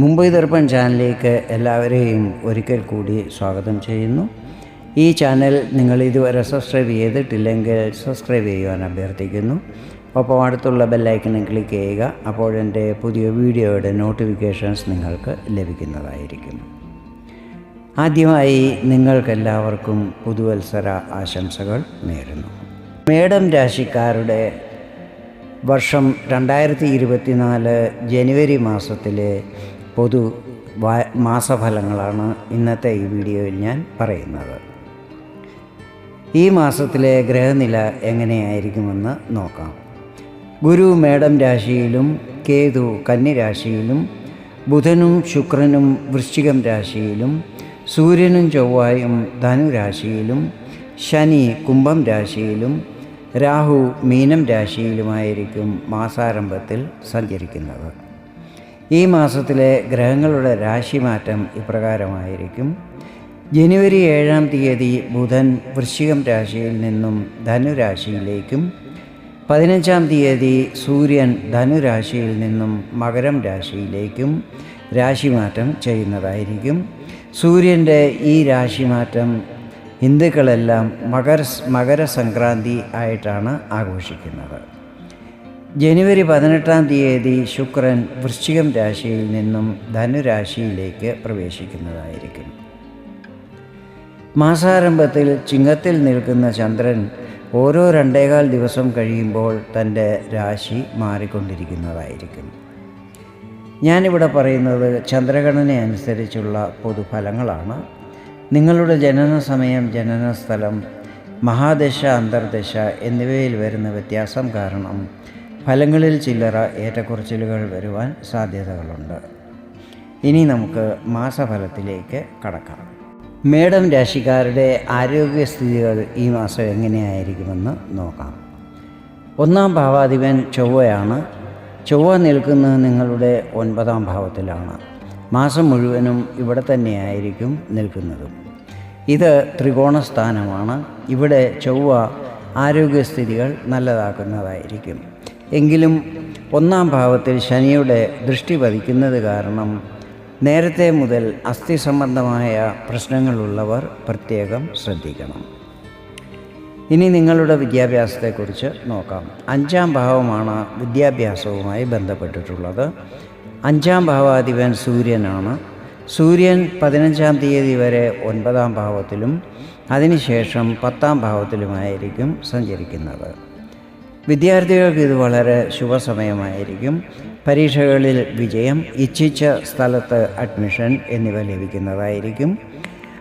മുംബൈ ദർപ്പൺ ചാനലിലേക്ക് എല്ലാവരെയും ഒരിക്കൽ കൂടി സ്വാഗതം ചെയ്യുന്നു. ഈ ചാനൽ നിങ്ങൾ ഇതുവരെ സബ്സ്ക്രൈബ് ചെയ്തിട്ടില്ലെങ്കിൽ സബ്സ്ക്രൈബ് ചെയ്യുവാൻ അഭ്യർത്ഥിക്കുന്നു. ഒപ്പം അടുത്തുള്ള ബെല്ലൈക്കണിൽ ക്ലിക്ക് ചെയ്യുക അപ്പോൾ എന്റെ പുതിയ വീഡിയോയുടെ നോട്ടിഫിക്കേഷൻസ് നിങ്ങൾക്ക് ലഭിക്കുന്നതായിരിക്കും. ആദ്യമായി നിങ്ങൾക്കെല്ലാവർക്കും പുതുവത്സര ആശംസകൾ നേരുന്നു. മേഡം രാശിക്കാരുടെ വർഷം രണ്ടായിരത്തി ഇരുപത്തിനാല് ജനുവരി മാസത്തിലെ പൊതു മാസഫലങ്ങളാണ് ഇന്നത്തെ ഈ വീഡിയോയിൽ ഞാൻ പറയുന്നത്. ഈ മാസത്തിലെ ഗ്രഹനില എങ്ങനെയായിരിക്കുമെന്ന് നോക്കാം. ഗുരു മേടം രാശിയിലും കേതു കന്നിരാശിയിലും ബുധനും ശുക്രനും വൃശ്ചികം രാശിയിലും സൂര്യനും ചൊവ്വായും ധനുരാശിയിലും ശനി കുംഭം രാശിയിലും രാഹു മീനം രാശിയിലുമായിരിക്കും മാസാരംഭത്തിൽ സഞ്ചരിക്കുന്നത്. ഈ മാസത്തിലെ ഗ്രഹങ്ങളുടെ രാശിമാറ്റം ഇപ്രകാരമായിരിക്കും. ജനുവരി ഏഴാം തീയതി ബുധൻ വൃശ്ചികം രാശിയിൽ നിന്നും ധനുരാശിയിലേക്കും പതിനഞ്ചാം തീയതി സൂര്യൻ ധനുരാശിയിൽ നിന്നും മകരം രാശിയിലേക്കും രാശിമാറ്റം ചെയ്യുന്നതായിരിക്കും. സൂര്യന്റെ ഈ രാശിമാറ്റം ഹിന്ദുക്കളെല്ലാം മകര മകരസംക്രാന്തി ആയിട്ടാണ് ആഘോഷിക്കുന്നത്. ജനുവരി പതിനെട്ടാം തീയതി ശുക്രൻ വൃശ്ചികം രാശിയിൽ നിന്നും ധനുരാശിയിലേക്ക് പ്രവേശിക്കുന്നതായിരിക്കും. മാസാരംഭത്തിൽ ചിങ്ങത്തിൽ നിൽക്കുന്ന ചന്ദ്രൻ ഓരോ രണ്ടേകാൽ ദിവസം കഴിയുമ്പോൾ തന്റെ രാശി മാറിക്കൊണ്ടിരിക്കുന്നതായിരിക്കും. ഞാനിവിടെ പറയുന്നത് ചന്ദ്രഗണന അനുസരിച്ചുള്ള പൊതുഫലങ്ങളാണ്. നിങ്ങളുടെ ജനന സമയം ജനന സ്ഥലം മഹാദശ അന്തർദശ എന്നിവയിൽ വരുന്ന വ്യത്യാസം കാരണം ഫലങ്ങളിൽ ചില്ലറ ഏറ്റക്കുറച്ചിലുകൾ വരുവാൻ സാധ്യതകളുണ്ട്. ഇനി നമുക്ക് മാസഫലത്തിലേക്ക് കടക്കാം. മേഡം രാശിക്കാരുടെ ആരോഗ്യസ്ഥിതികൾ ഈ മാസം എങ്ങനെയായിരിക്കുമെന്ന് നോക്കാം. ഒന്നാം ഭാവാധിപൻ ചൊവ്വയാണ്. ചൊവ്വ നിൽക്കുന്നത് നിങ്ങളുടെ ഒൻപതാം ഭാവത്തിലാണ്. മാസം മുഴുവനും ഇവിടെ തന്നെയായിരിക്കും നിൽക്കുന്നതും. ഇത് ത്രികോണസ്ഥാനമാണ് ഇവിടെ ചൊവ്വ ആരോഗ്യസ്ഥിതികൾ നല്ലതാക്കുന്നതായിരിക്കും. എങ്കിലും ഒന്നാം ഭാവത്തിൽ ശനിയുടെ ദൃഷ്ടി പതിക്കുന്നത് കാരണം നേരത്തെ മുതൽ അസ്ഥി സംബന്ധമായ പ്രശ്നങ്ങളുള്ളവർ പ്രത്യേകം ശ്രദ്ധിക്കണം. ഇനി നിങ്ങളുടെ വിദ്യാഭ്യാസത്തെക്കുറിച്ച് നോക്കാം. അഞ്ചാം ഭാവമാണ് വിദ്യാഭ്യാസവുമായി ബന്ധപ്പെട്ടിട്ടുള്ളത്. അഞ്ചാം ഭാവാധിപൻ സൂര്യനാണ്. സൂര്യൻ പതിനഞ്ചാം തീയതി വരെ ഒൻപതാം ഭാവത്തിലും അതിനുശേഷം പത്താം ഭാവത്തിലുമായിരിക്കും സഞ്ചരിക്കുന്നത്. വിദ്യാർത്ഥികൾക്ക് ഇത് വളരെ ശുഭസമയമായിരിക്കും. പരീക്ഷകളിൽ വിജയം ഇച്ഛിച്ച സ്ഥലത്ത് അഡ്മിഷൻ എന്നിവ ലഭിക്കുന്നതായിരിക്കും.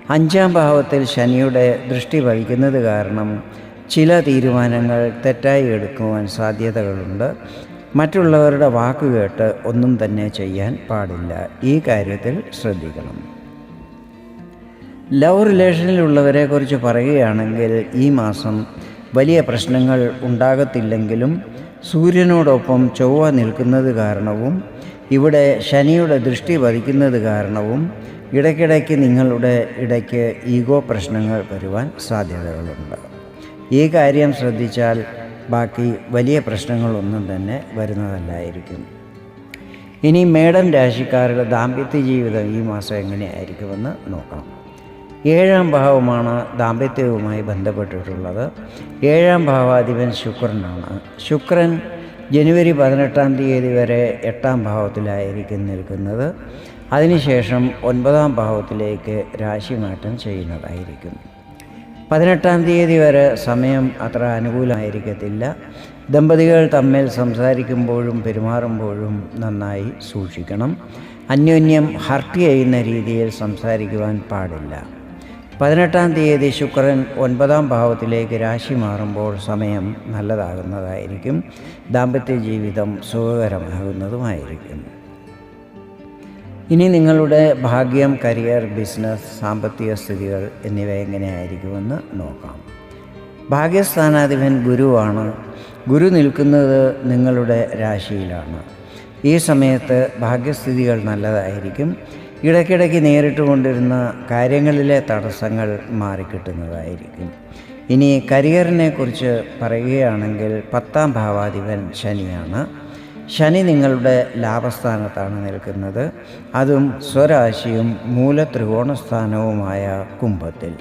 അഞ്ചാം ഭാവത്തിൽ ശനിയുടെ ദൃഷ്ടി പതിക്കുന്നത് കാരണം ചില തീരുമാനങ്ങൾ തെറ്റായി എടുക്കുവാൻ സാധ്യതകളുണ്ട്. മറ്റുള്ളവരുടെ വാക്കുകേട്ട് ഒന്നും തന്നെ ചെയ്യാൻ പാടില്ല. ഈ കാര്യത്തിൽ ശ്രദ്ധിക്കണം. ലവ് റിലേഷനിലുള്ളവരെക്കുറിച്ച് പറയുകയാണെങ്കിൽ ഈ മാസം വലിയ പ്രശ്നങ്ങൾ ഉണ്ടാകത്തില്ലെങ്കിലും സൂര്യനോടൊപ്പം ചൊവ്വ നിൽക്കുന്നത് കാരണവും ഇവിടെ ശനിയുടെ ദൃഷ്ടി പതിക്കുന്നത് കാരണവും ഇടയ്ക്കിടയ്ക്ക് നിങ്ങളുടെ ഇടയ്ക്ക് ഈഗോ പ്രശ്നങ്ങൾ വരുവാൻ സാധ്യതകളുണ്ട്. ഈ കാര്യം ശ്രദ്ധിച്ചാൽ ബാക്കി വലിയ പ്രശ്നങ്ങളൊന്നും തന്നെ വരുന്നതല്ലായിരിക്കും. ഇനി മേഡം രാശിക്കാരുടെ ദാമ്പത്യ ജീവിതം ഈ മാസം എങ്ങനെയായിരിക്കുമെന്ന് നോക്കാം ഏഴാം ഭാവമാണ് ദാമ്പത്യവുമായി ബന്ധപ്പെട്ടിട്ടുള്ളത്. ഏഴാം ഭാവാധിപൻ ശുക്രനാണ്. ശുക്രൻ ജനുവരി പതിനെട്ടാം തീയതി വരെ എട്ടാം ഭാവത്തിലായിരിക്കും നിൽക്കുന്നത്. അതിനുശേഷം ഒൻപതാം ഭാവത്തിലേക്ക് രാശിമാറ്റം ചെയ്യുന്നതായിരിക്കും. പതിനെട്ടാം തീയതി വരെ സമയം അത്ര അനുകൂലമായിരിക്കത്തില്ല. ദമ്പതികൾ തമ്മിൽ സംസാരിക്കുമ്പോഴും പെരുമാറുമ്പോഴും നന്നായി സൂക്ഷിക്കണം. അന്യോന്യം ഹർട്ട് ചെയ്യുന്ന രീതിയിൽ സംസാരിക്കുവാൻ പാടില്ല. പതിനെട്ടാം തീയതി ശുക്രൻ ഒൻപതാം ഭാവത്തിലേക്ക് രാശി മാറുമ്പോൾ സമയം നല്ലതാകുന്നതായിരിക്കും. ദാമ്പത്യ ജീവിതം സുഖകരമാകുന്നതുമായിരിക്കും. ഇനി നിങ്ങളുടെ ഭാഗ്യം കരിയർ ബിസിനസ് സാമ്പത്തിക സ്ഥിതികൾ എന്നിവ എങ്ങനെയായിരിക്കുമെന്ന് നോക്കാം. ഭാഗ്യസ്ഥാനാധിപൻ ഗുരുവാണ്. ഗുരു നിൽക്കുന്നത് നിങ്ങളുടെ രാശിയിലാണ്. ഈ സമയത്ത് ഭാഗ്യസ്ഥിതികൾ നല്ലതായിരിക്കും. ഇടയ്ക്കിടയ്ക്ക് നേരിട്ട് കൊണ്ടിരുന്ന കാര്യങ്ങളിലെ തടസ്സങ്ങൾ മാറിക്കിട്ടുന്നതായിരിക്കും. ഇനി കരിയറിനെ കുറിച്ച് പറയുകയാണെങ്കിൽ പത്താം ഭാവാധിപൻ ശനിയാണ്. ശനി നിങ്ങളുടെ ലാഭസ്ഥാനത്താണ് നിൽക്കുന്നത്. അതും സ്വരാശിയും മൂല ത്രികോണസ്ഥാനവുമായ കുംഭത്തിൽ.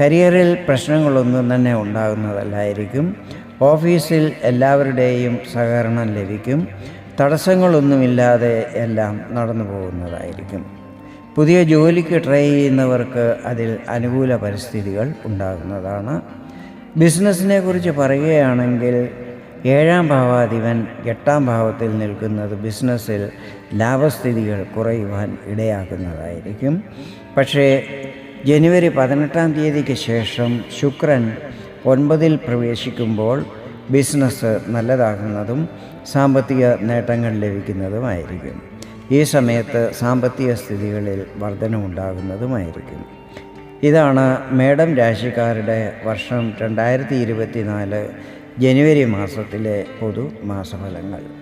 കരിയറിൽ പ്രശ്നങ്ങളൊന്നും തന്നെ ഉണ്ടാകുന്നതല്ലായിരിക്കും. ഓഫീസിൽ എല്ലാവരുടെയും സഹകരണം ലഭിക്കും. തടസ്സങ്ങളൊന്നുമില്ലാതെ എല്ലാം നടന്നു പോകുന്നതായിരിക്കും. പുതിയ ജോലിക്ക് ട്രൈ ചെയ്യുന്നവർക്ക് അതിൽ അനുകൂല പരിസ്ഥിതികൾ ഉണ്ടാകുന്നതാണ്. ബിസിനസ്സിനെ കുറിച്ച് പറയുകയാണെങ്കിൽ ഏഴാം ഭാവാധിപൻ എട്ടാം ഭാവത്തിൽ നിൽക്കുന്നത് ബിസിനസ്സിൽ ലാഭസ്ഥിതികൾ കുറയുവാൻ ഇടയാക്കുന്നതായിരിക്കും. പക്ഷേ ജനുവരി പതിനെട്ടാം തീയതിക്ക് ശേഷം ശുക്രൻ ഒൻപതിൽ പ്രവേശിക്കുമ്പോൾ ബിസിനസ് നല്ലതാകുന്നതും സാമ്പത്തിക നേട്ടങ്ങൾ ലഭിക്കുന്നതുമായിരിക്കും. ഈ സമയത്ത് സാമ്പത്തിക സ്ഥിതികളിൽ വർധനമുണ്ടാകുന്നതുമായിരിക്കും. ഇതാണ് മേഡം രാശിക്കാരുടെ വർഷം രണ്ടായിരത്തി ഇരുപത്തിനാല് ജനുവരി മാസത്തിലെ പൊതു മാസഫലങ്ങൾ